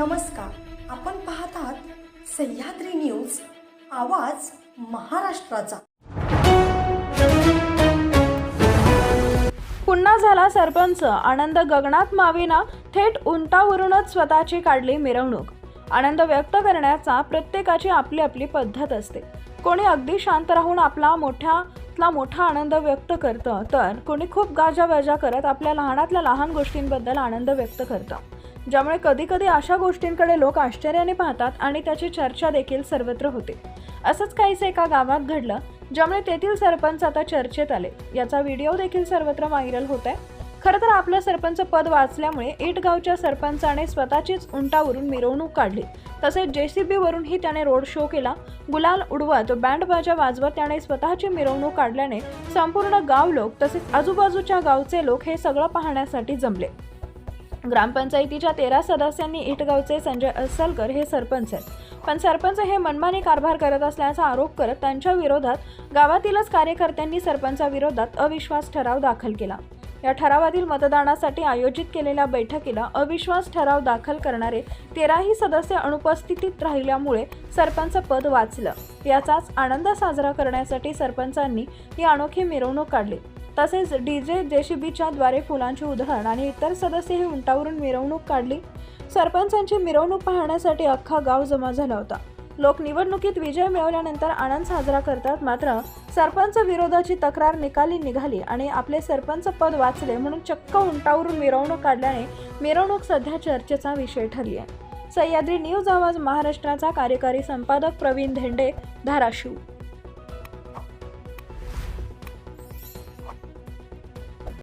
नमस्कार. आपण पाहत आहात सह्याद्री न्यूज आवाज महाराष्ट्राचा. पुन्हा झाला सरपंच. आनंद गगनात मावीना थेट उंटावरूनच स्वतःची काढली मिरवणूक. आनंद व्यक्त करण्याचा प्रत्येकाची आपली आपली पद्धत असते. कोणी अगदी शांत राहून आपला मोठ्यातला मोठा आनंद व्यक्त करतं तर कोणी खूप गाजावाजा करत आपल्या लहानातल्या लहान गोष्टींबद्दल आनंद व्यक्त करतं. ज्यामुळे कधीकधी अशा गोष्टींकडे लोक आश्चर्याने पाहतात आणि त्याची चर्चा देखील सर्वत्र होते. असंच काहीसं एका गावात घडलं ज्यामुळे तेथील सरपंच आता चर्चेत आले. याचा व्हिडिओ देखील सर्वत्र व्हायरल होत आहे खरं तर आपलं सरपंच पद वाचल्यामुळे इटगावच्या सरपंचाने स्वतःचीच उंटावरून मिरवणूक काढली. तसेच जेसीबी वरूनही त्याने रोड शो केला. गुलाल उडवत बँड बाजा वाजवत त्याने स्वतःची मिरवणूक काढल्याने संपूर्ण गाव लोक तसेच आजूबाजूच्या गावचे लोक हे सगळं पाहण्यासाठी जमले. ग्रामपंचायतीच्या तेरा सदस्यांनी इटगावचे संजय अस्सलकर हे सरपंच आहेत. पण सरपंच हे मनमानी कारभार करत असल्याचा आरोप करत त्यांच्या विरोधात गावातीलच कार्यकर्त्यांनी सरपंचाविरोधात अविश्वास ठराव दाखल केला. या ठरावातील मतदानासाठी आयोजित केलेल्या बैठकीला अविश्वास ठराव दाखल करणारे तेराही सदस्य अनुपस्थितीत राहिल्यामुळे सरपंच पद वाचलं. याचाच आनंद साजरा करण्यासाठी सरपंचांनी ही अनोखी मिरवणूक काढली. तसेच डी जे जेसीबीच्या द्वारे फुलांचे उधळण आणि इतर सदस्यही उंटावरून मिरवणूक काढली. सरपंचांची मिरवणूक पाहण्यासाठी अख्खा गाव जमा झाला होता. लोक निवडणुकीत विजय मिळवल्यानंतर आनंद साजरा करतात मात्र सरपंच विरोधाची तक्रार निकाली निघाली आणि आपले सरपंच पद वाचले म्हणून चक्क उंटावरून मिरवणूक काढल्याने मिरवणूक सध्या चर्चेचा विषय ठरली आहे सह्याद्री न्यूज आवाज महाराष्ट्राचा कार्यकारी संपादक प्रवीण धेंडे धाराशिव.